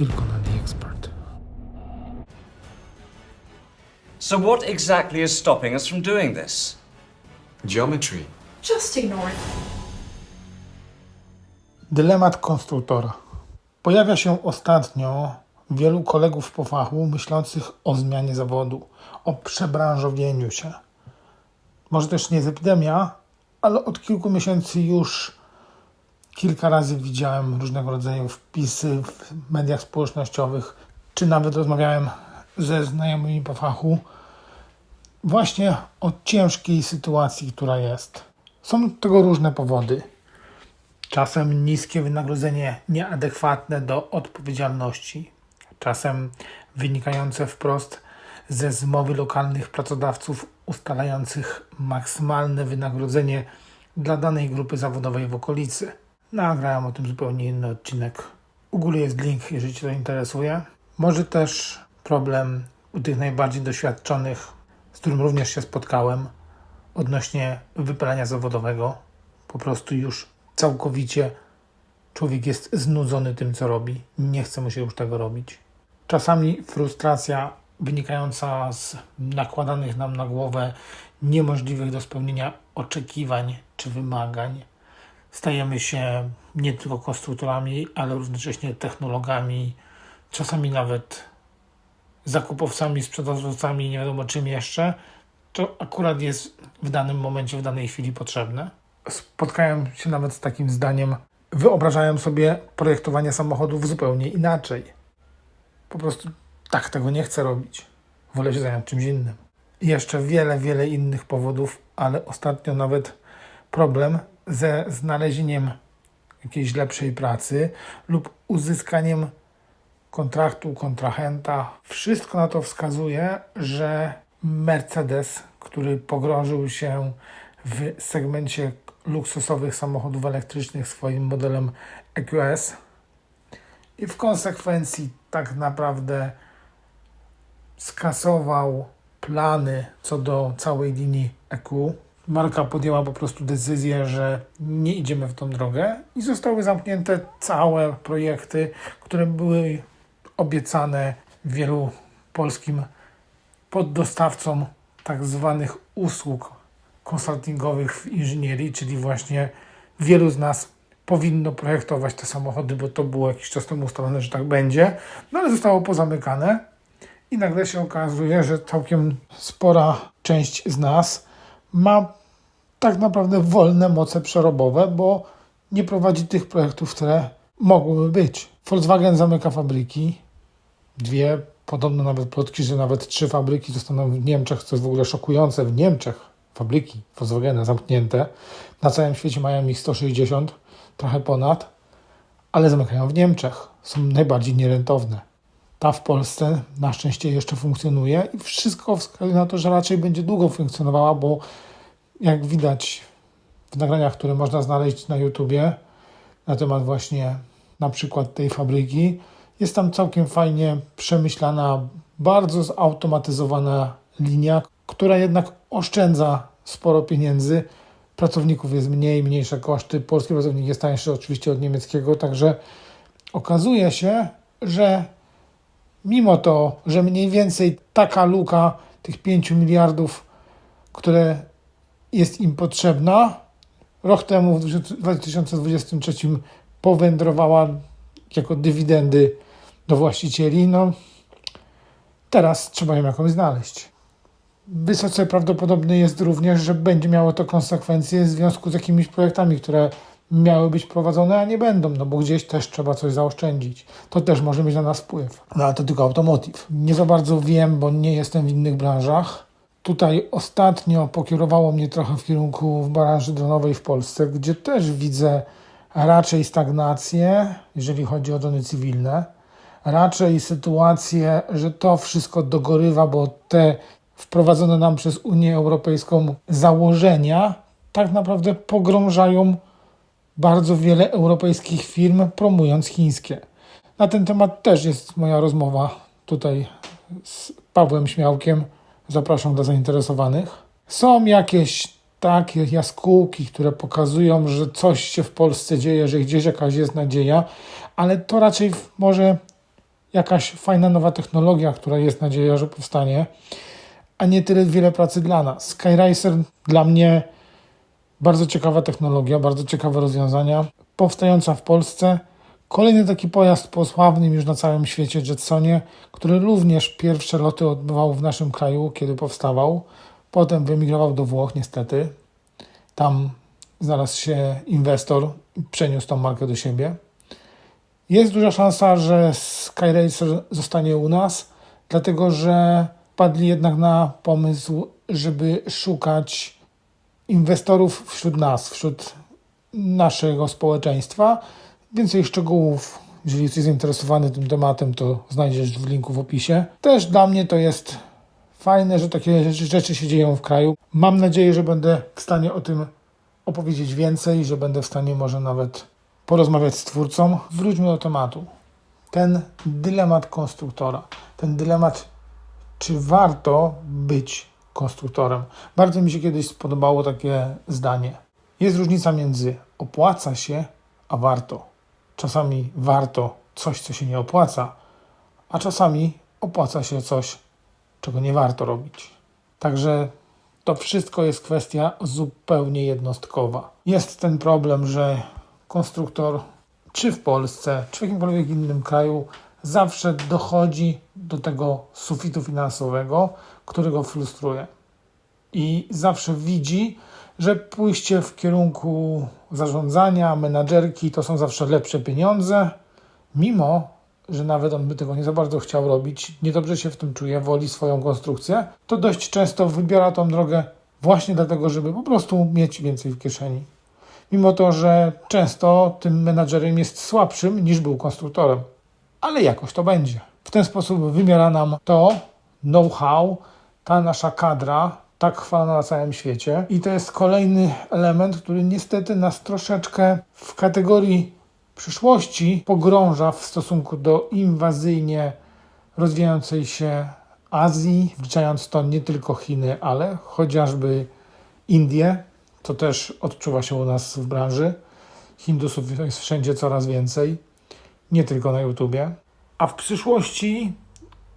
tylko na The Expert. So, what exactly is stopping us from doing this? Geometry. Just ignore it. Dylemat konstruktora. Pojawia się ostatnio wielu kolegów po fachu myślących o zmianie zawodu, o przebranżowieniu się. Może też nie jest epidemia, ale od kilku miesięcy już kilka razy widziałem różnego rodzaju wpisy w mediach społecznościowych, czy nawet rozmawiałem ze znajomymi po fachu właśnie o ciężkiej sytuacji, która jest. Są tego różne powody. Czasem niskie wynagrodzenie nieadekwatne do odpowiedzialności, czasem wynikające wprost ze zmowy lokalnych pracodawców ustalających maksymalne wynagrodzenie dla danej grupy zawodowej w okolicy. Nagrałem o tym zupełnie inny odcinek. U góry jest link, jeżeli Cię to interesuje. Może też problem u tych najbardziej doświadczonych, z którym również się spotkałem, odnośnie wypalenia zawodowego. Po prostu już całkowicie człowiek jest znudzony tym, co robi. Nie chce mu się już tego robić. Czasami frustracja wynikająca z nakładanych nam na głowę niemożliwych do spełnienia oczekiwań czy wymagań. Stajemy się nie tylko konstruktorami, ale równocześnie technologami, czasami nawet zakupowcami, sprzedawcami, nie wiadomo czym jeszcze, to akurat jest w danym momencie, w danej chwili potrzebne. Spotkałem się nawet z takim zdaniem, wyobrażałem sobie projektowanie samochodów zupełnie inaczej. Po prostu tak tego nie chcę robić. Wolę się zająć czymś innym. I jeszcze wiele, wiele innych powodów, ale ostatnio nawet problem ze znalezieniem jakiejś lepszej pracy lub uzyskaniem kontraktu, kontrahenta. Wszystko na to wskazuje, że Mercedes, który pogrążył się w segmencie luksusowych samochodów elektrycznych swoim modelem EQS i w konsekwencji tak naprawdę skasował plany co do całej linii EQ. Marka podjęła po prostu decyzję, że nie idziemy w tą drogę i zostały zamknięte całe projekty, które były obiecane wielu polskim poddostawcom tak zwanych usług konsultingowych w inżynierii, czyli właśnie wielu z nas powinno projektować te samochody, bo to było jakiś czas temu ustalone, że tak będzie, no ale zostało pozamykane i nagle się okazuje, że całkiem spora część z nas ma tak naprawdę wolne moce przerobowe, bo nie prowadzi tych projektów, które mogłyby być. Volkswagen zamyka fabryki, dwie, podobno nawet plotki, że nawet trzy fabryki zostaną w Niemczech, co jest w ogóle szokujące. W Niemczech fabryki Volkswagena zamknięte. Na całym świecie mają ich 160, trochę ponad, ale zamykają w Niemczech. Są najbardziej nierentowne. Ta w Polsce na szczęście jeszcze funkcjonuje i wszystko wskazuje na to, że raczej będzie długo funkcjonowała, bo jak widać w nagraniach, które można znaleźć na YouTubie na temat właśnie na przykład tej fabryki, jest tam całkiem fajnie przemyślana, bardzo zautomatyzowana linia, która jednak oszczędza sporo pieniędzy. Pracowników jest mniej, mniejsze koszty. Polski pracownik jest tańszy oczywiście od niemieckiego, także okazuje się, że mimo to, że mniej więcej taka luka tych 5 miliardów, które jest im potrzebna, rok temu w 2023 powędrowała jako dywidendy do właścicieli, no teraz trzeba ją jakąś znaleźć. Wysoce prawdopodobne jest również, że będzie miało to konsekwencje w związku z jakimiś projektami, które miały być prowadzone, a nie będą, no bo gdzieś też trzeba coś zaoszczędzić. To też może mieć na nas wpływ. No ale to tylko automotive. Nie za bardzo wiem, bo nie jestem w innych branżach. Tutaj ostatnio pokierowało mnie trochę w kierunku branży dronowej w Polsce, gdzie też widzę raczej stagnację, jeżeli chodzi o drony cywilne. Raczej sytuację, że to wszystko dogorywa, bo te wprowadzone nam przez Unię Europejską założenia tak naprawdę pogrążają bardzo wiele europejskich firm, promując chińskie. Na ten temat też jest moja rozmowa tutaj z Pawłem Śmiałkiem. Zapraszam dla zainteresowanych. Są jakieś takie jaskółki, które pokazują, że coś się w Polsce dzieje, że gdzieś jakaś jest nadzieja, ale to raczej może jakaś fajna nowa technologia, która jest nadzieja, że powstanie, a nie tyle wiele pracy dla nas. Skyracer dla mnie bardzo ciekawa technologia, bardzo ciekawe rozwiązania, powstająca w Polsce. Kolejny taki pojazd po sławnym już na całym świecie Jetsonie, który również pierwsze loty odbywał w naszym kraju, kiedy powstawał. Potem wyemigrował do Włoch, niestety. Tam znalazł się inwestor i przeniósł tą markę do siebie. Jest duża szansa, że Skyracer zostanie u nas, dlatego że padli jednak na pomysł, żeby szukać inwestorów wśród nas, wśród naszego społeczeństwa. Więcej szczegółów, jeżeli jesteś zainteresowany tym tematem, to znajdziesz w linku w opisie. Też dla mnie to jest fajne, że takie rzeczy się dzieją w kraju. Mam nadzieję, że będę w stanie o tym opowiedzieć więcej, że będę w stanie może nawet porozmawiać z twórcą. Wróćmy do tematu. Ten dylemat konstruktora, ten dylemat, czy warto być konstruktorem. Bardzo mi się kiedyś spodobało takie zdanie. Jest różnica między opłaca się, a warto. Czasami warto coś, co się nie opłaca, a czasami opłaca się coś, czego nie warto robić. Także to wszystko jest kwestia zupełnie jednostkowa. Jest ten problem, że konstruktor, czy w Polsce, czy w jakimkolwiek innym kraju, zawsze dochodzi do tego sufitu finansowego, który go frustruje. I zawsze widzi, że pójście w kierunku zarządzania, menadżerki to są zawsze lepsze pieniądze, mimo że nawet on by tego nie za bardzo chciał robić, niedobrze się w tym czuje, woli swoją konstrukcję, to dość często wybiera tą drogę właśnie dlatego, żeby po prostu mieć więcej w kieszeni. Mimo to, że często tym menadżerem jest słabszym niż był konstruktorem. Ale jakoś to będzie. W ten sposób wymiera nam to know-how, ta nasza kadra, tak chwalona na całym świecie. I to jest kolejny element, który niestety nas troszeczkę w kategorii przyszłości pogrąża w stosunku do inwazyjnie rozwijającej się Azji, wliczając to nie tylko Chiny, ale chociażby Indie, to też odczuwa się u nas w branży. Hindusów jest wszędzie coraz więcej, nie tylko na YouTubie. A w przyszłości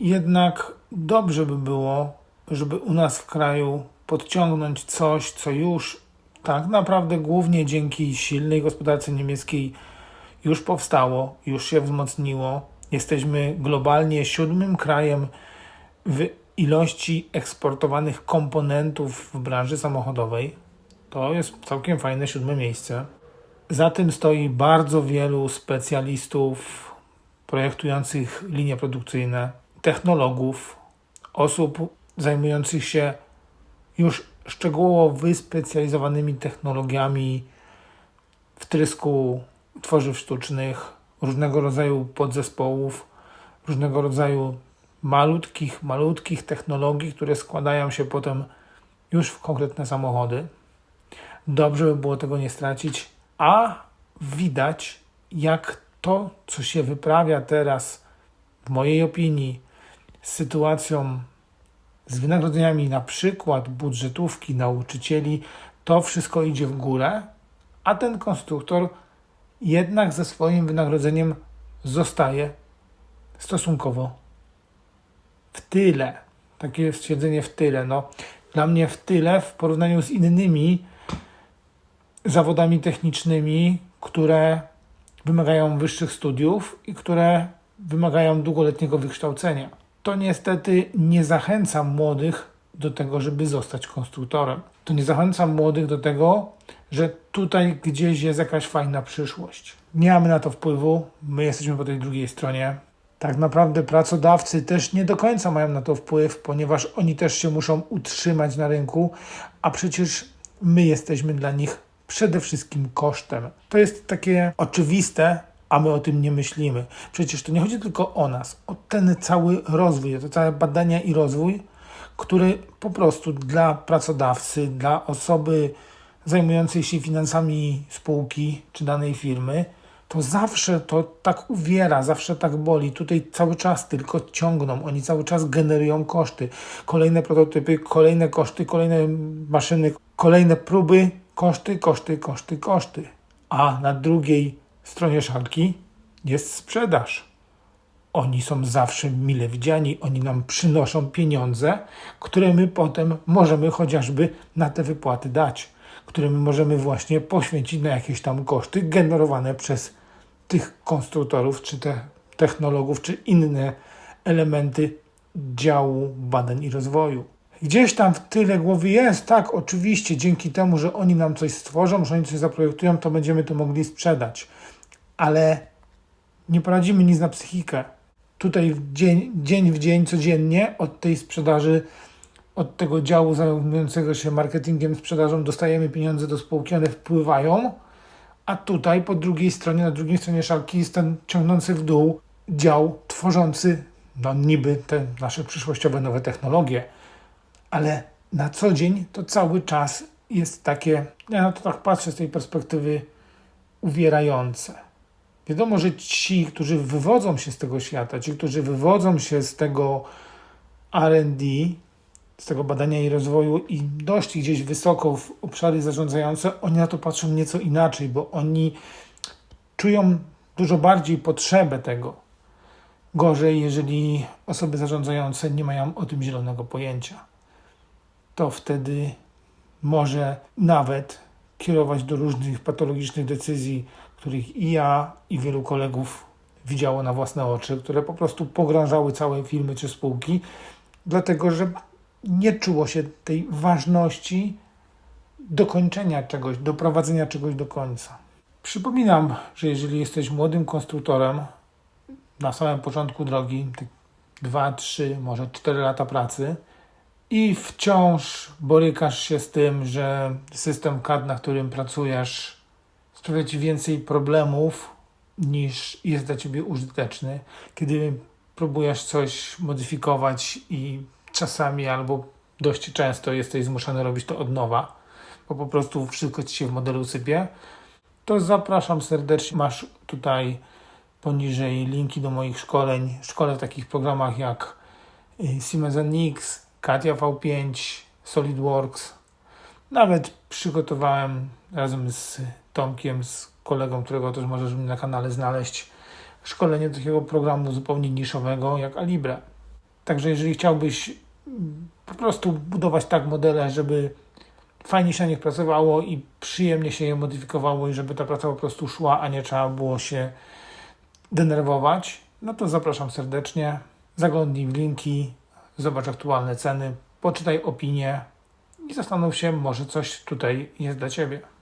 jednak dobrze by było, żeby u nas w kraju podciągnąć coś, co już tak naprawdę głównie dzięki silnej gospodarce niemieckiej już powstało, już się wzmocniło. Jesteśmy globalnie siódmym krajem w ilości eksportowanych komponentów w branży samochodowej. To jest całkiem fajne siódme miejsce. Za tym stoi bardzo wielu specjalistów projektujących linie produkcyjne, technologów, osób zajmujących się już szczegółowo wyspecjalizowanymi technologiami wtrysku tworzyw sztucznych, różnego rodzaju podzespołów, różnego rodzaju malutkich, malutkich technologii, które składają się potem już w konkretne samochody. Dobrze by było tego nie stracić, a widać, jak to, co się wyprawia teraz, w mojej opinii, z sytuacją z wynagrodzeniami na przykład budżetówki nauczycieli, to wszystko idzie w górę, a ten konstruktor jednak ze swoim wynagrodzeniem zostaje stosunkowo w tyle. Takie stwierdzenie w tyle. No, dla mnie w tyle w porównaniu z innymi zawodami technicznymi, które wymagają wyższych studiów i które wymagają długoletniego wykształcenia. To niestety nie zachęca młodych do tego, żeby zostać konstruktorem. To nie zachęca młodych do tego, że tutaj gdzieś jest jakaś fajna przyszłość. Nie mamy na to wpływu, my jesteśmy po tej drugiej stronie. Tak naprawdę pracodawcy też nie do końca mają na to wpływ, ponieważ oni też się muszą utrzymać na rynku, a przecież my jesteśmy dla nich przede wszystkim kosztem. To jest takie oczywiste, a my o tym nie myślimy. Przecież to nie chodzi tylko o nas, o ten cały rozwój, o te całe badania i rozwój, który po prostu dla pracodawcy, dla osoby zajmującej się finansami spółki czy danej firmy, to zawsze to tak uwiera, zawsze tak boli. Tutaj cały czas tylko ciągną, oni cały czas generują koszty. Kolejne prototypy, kolejne koszty, kolejne maszyny, kolejne próby, koszty, koszty, koszty, koszty. A na drugiej stronie szalki jest sprzedaż. Oni są zawsze mile widziani, oni nam przynoszą pieniądze, które my potem możemy chociażby na te wypłaty dać, które my możemy właśnie poświęcić na jakieś tam koszty generowane przez tych konstruktorów, czy te technologów, czy inne elementy działu badań i rozwoju. Gdzieś tam w tyle głowy jest, tak, oczywiście, dzięki temu, że oni nam coś stworzą, że oni coś zaprojektują, to będziemy to mogli sprzedać. Ale nie poradzimy nic na psychikę. Tutaj w dzień, dzień w dzień, codziennie od tej sprzedaży, od tego działu zajmującego się marketingiem, sprzedażą, dostajemy pieniądze do spółki, one wpływają, a tutaj po drugiej stronie, na drugiej stronie szalki jest ten ciągnący w dół dział tworzący, no niby te nasze przyszłościowe nowe technologie, ale na co dzień to cały czas jest takie, ja na to tak patrzę z tej perspektywy, uwierające. Wiadomo, że ci, którzy wywodzą się z tego świata, ci, którzy wywodzą się z tego RD, z tego badania i rozwoju i doszli gdzieś wysoko w obszary zarządzające, oni na to patrzą nieco inaczej, bo oni czują dużo bardziej potrzebę tego. Gorzej, jeżeli osoby zarządzające nie mają o tym zielonego pojęcia. To wtedy może nawet kierować do różnych patologicznych decyzji, których i ja, i wielu kolegów widziało na własne oczy, które po prostu pogrążały całe firmy czy spółki, dlatego że nie czuło się tej ważności dokończenia czegoś, doprowadzenia czegoś do końca. Przypominam, że jeżeli jesteś młodym konstruktorem, na samym początku drogi, 2, 3, może 4 lata pracy, i wciąż borykasz się z tym, że system CAD, na którym pracujesz, sprawia ci więcej problemów niż jest dla ciebie użyteczny. Kiedy próbujesz coś modyfikować i czasami albo dość często jesteś zmuszony robić to od nowa, bo po prostu wszystko ci się w modelu sypie, to zapraszam serdecznie. Masz tutaj poniżej linki do moich szkoleń. Szkole w takich programach jak y, Siemens NX, Katia V5, SolidWorks. Nawet przygotowałem razem z Tomkiem, z kolegą, którego też możesz na kanale znaleźć, szkolenie takiego programu zupełnie niszowego jak Alibre. Także jeżeli chciałbyś mm, po prostu budować tak modele, żeby fajnie się na nich pracowało i przyjemnie się je modyfikowało i żeby ta praca po prostu szła, a nie trzeba było się denerwować, no to zapraszam serdecznie. Zaglądnij w linki, zobacz aktualne ceny, poczytaj opinie i zastanów się, może coś tutaj jest dla Ciebie.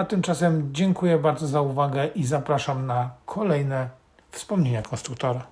A tymczasem dziękuję bardzo za uwagę i zapraszam na kolejne wspomnienia konstruktora.